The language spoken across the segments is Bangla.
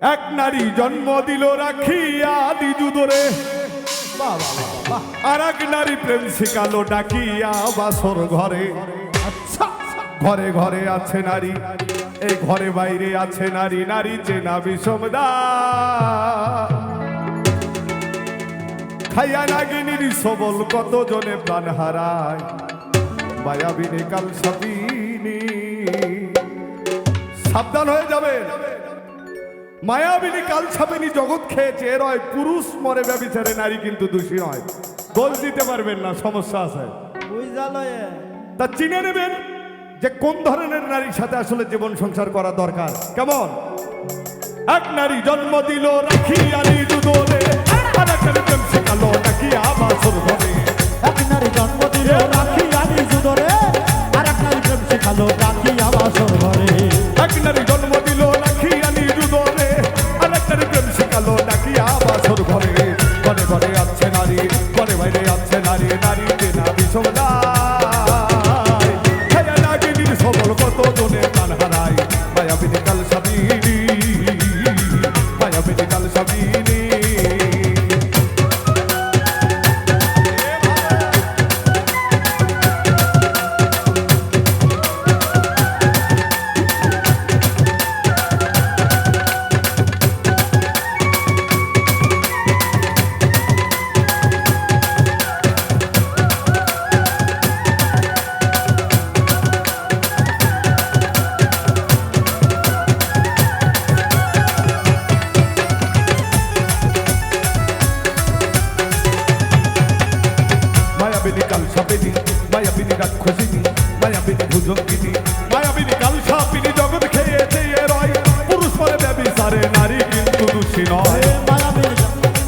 এক নারী জন্ম দিল রাখিয়া দিজুদরে আর এক নারী প্রেম শিখালো ডাকিয়া বাসর ঘরে। আচ্ছা ঘরে ঘরে আছে নারী, এই ঘরে বাইরে আছে নারী নারী চেনা বিষমদা খাইয়া নাগিনীর সবল কত জনে প্রাণ হারায়? মায়াবিনী কাল সাবিনী সাবধান হয়ে যাবে মায়াবিনী কাল ছাপিনী জগৎ খেয়েছে এর হয় পুরুষ মরে ব্যবিচারে নারী কিন্তু দোষী নয়। দোষ দিতে পারবেন না সমস্যা আছে। তা চিনে নেবেন যে কোন ধরনের নারীর সাথে আসলে জীবন সংসার করা দরকার। কেমন? এক নারী জন্ম দিল রাখি দুদরে আর এক নারী প্রেম শেখালো নাকি এক নারী জন্ম দিল রাখি জুদরে নারী নারী মায়াবিনী কাল সাপিনী মায়াবিনী রাক্ষসিনী মায়াবিনী ভুজঙ্গিনী মায়াবিনী কাল জগৎ খেয়েছে এ রয়। পুরুষ পরে ব্যবিচারে নারী কিন্তু দোষী নয়।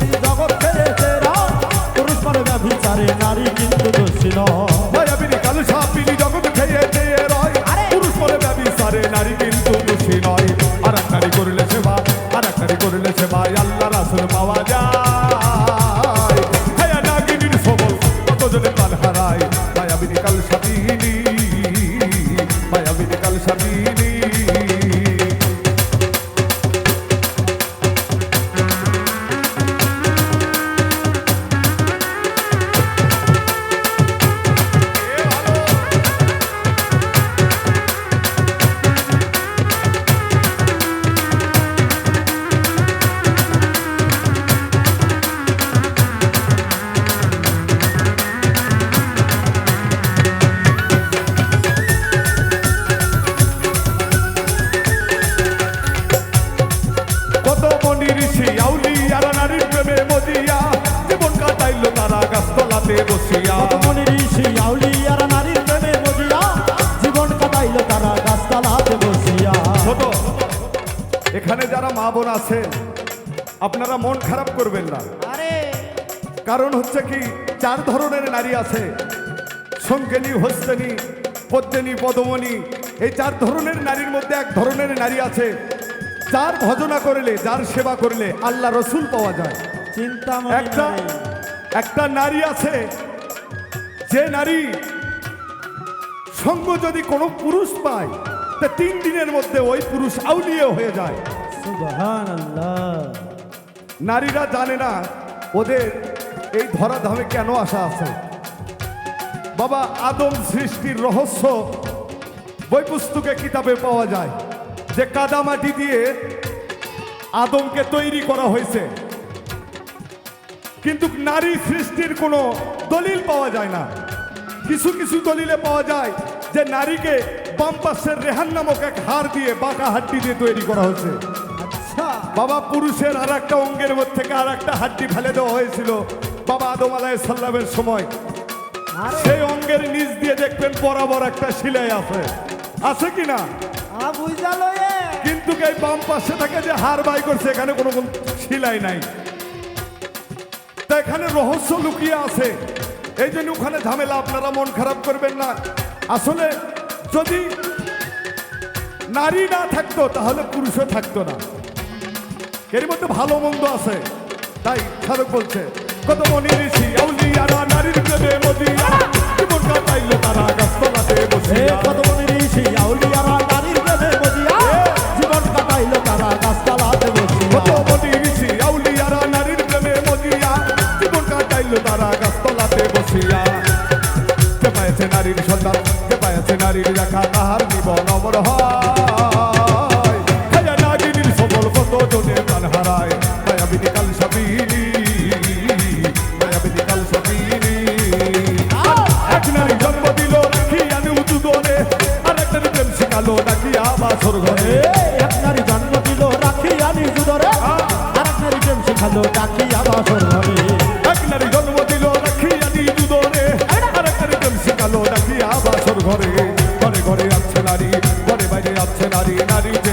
এ জগৎ খেয়েছে রাত পুরুষ পরে ব্যভিচারে নারী কিন্তু দোষী নয়। মায়াবিনী কাল সাপিনী জগৎ খেয়েছে এ রয়। পুরুষ পরে ব্যবিচারে নারী কিন্তু দোষী নয়। আর করলে সেবা আর করলে সেবা আল্লাহ রাসুল পাওয়া যায়। মায়াবিনী কত মনি ঋষি আউলি আর নারীর প্রেমে মজিয়া। জীবন কাটাইল তারা গাছতলাতে বসিয়া। মনি ঋষি আউলি আর নারীর প্রেমে মজিয়া। জীবন কাটাইল তারা গাছতলাতে বসিয়া। ছোট এখানে যারা মা বোন আছেন আপনারা মন খারাপ করবেন না। আরে। কারণ হচ্ছে কি চার ধরনের নারী আছে। সঙ্গেনী হস্তেনী পদ্মিনী পদমণি এই চার ধরনের নারীর মধ্যে এক ধরনের নারী আছে। যার ভজনা করলে যার সেবা করলে আল্লাহ রসুল পাওয়া যায়। চিন্তা একটা একটা নারী আছে যে নারী সঙ্গ যদি কোনো পুরুষ পায় তা তিন দিনের মধ্যে ওই পুরুষ আউলিয়ে হয়ে যায়। নারীরা জানে না ওদের এই ধরাধামে কেন আসা আছে। বাবা আদম সৃষ্টির রহস্য বই পুস্তকে কিতাবে পাওয়া যায়। যে কাদামাটি দিয়ে আদমকে তৈরি করা হয়েছে। কিন্তু নারী সৃষ্টির কোনো দলিল পাওয়া যায় না। কিছু কিছু দলিলে পাওয়া যায় যে নারীকে বাম পাশের রেহান নামক এক হাড় দিয়ে বাঁকা হাড্ডি দিয়ে তৈরি করা হয়েছে। আচ্ছা। বাবা পুরুষের আর একটা অঙ্গের মধ্যে থেকে আর একটা হাড্ডি ফেলে দেওয়া হয়েছিল বাবা আদম আলাহ সাল্লামের সময়। আরে। সেই অঙ্গের নিচ দিয়ে দেখবেন বরাবর একটা সিলাই আছে। আছে কি না? আ বুঝালো কিন্তু এই বাম পাশে থেকে যে হার বাই করছে, এখানে কোনো সিলাই নাই। এখানে রহস্য লুকিয়ে আছে। এই জন্য ওখানে ঝামেলা, আপনারা মন খারাপ করবেন না। আসলে যদি নারী না থাকতো, তাহলে পুরুষও থাকতো না। এর মধ্যে ভালো মন্দ আছে, তাই সাধক বলছে কত মনি আউলিয়ারা, নারীর তারা। তারা গাছতলাতে বসিয়া। কে পায়েছে নারীর সন্তান কে পায়েছে নারীর রাখা তাহার জীবন অমর হয়। নাগিনীর সবল কত জনে প্রাণ হারায়? মায়াবিনী কাল সাবিনী আর নারী জন্ম দিল, রাখি আনি জুদরে আর নারী প্রেম শিখালো, ডাকি আবার স্বর্গরে ঘরে ঘরে ঘরে আছে নারী ঘরে বাইরে আছে নারী নারী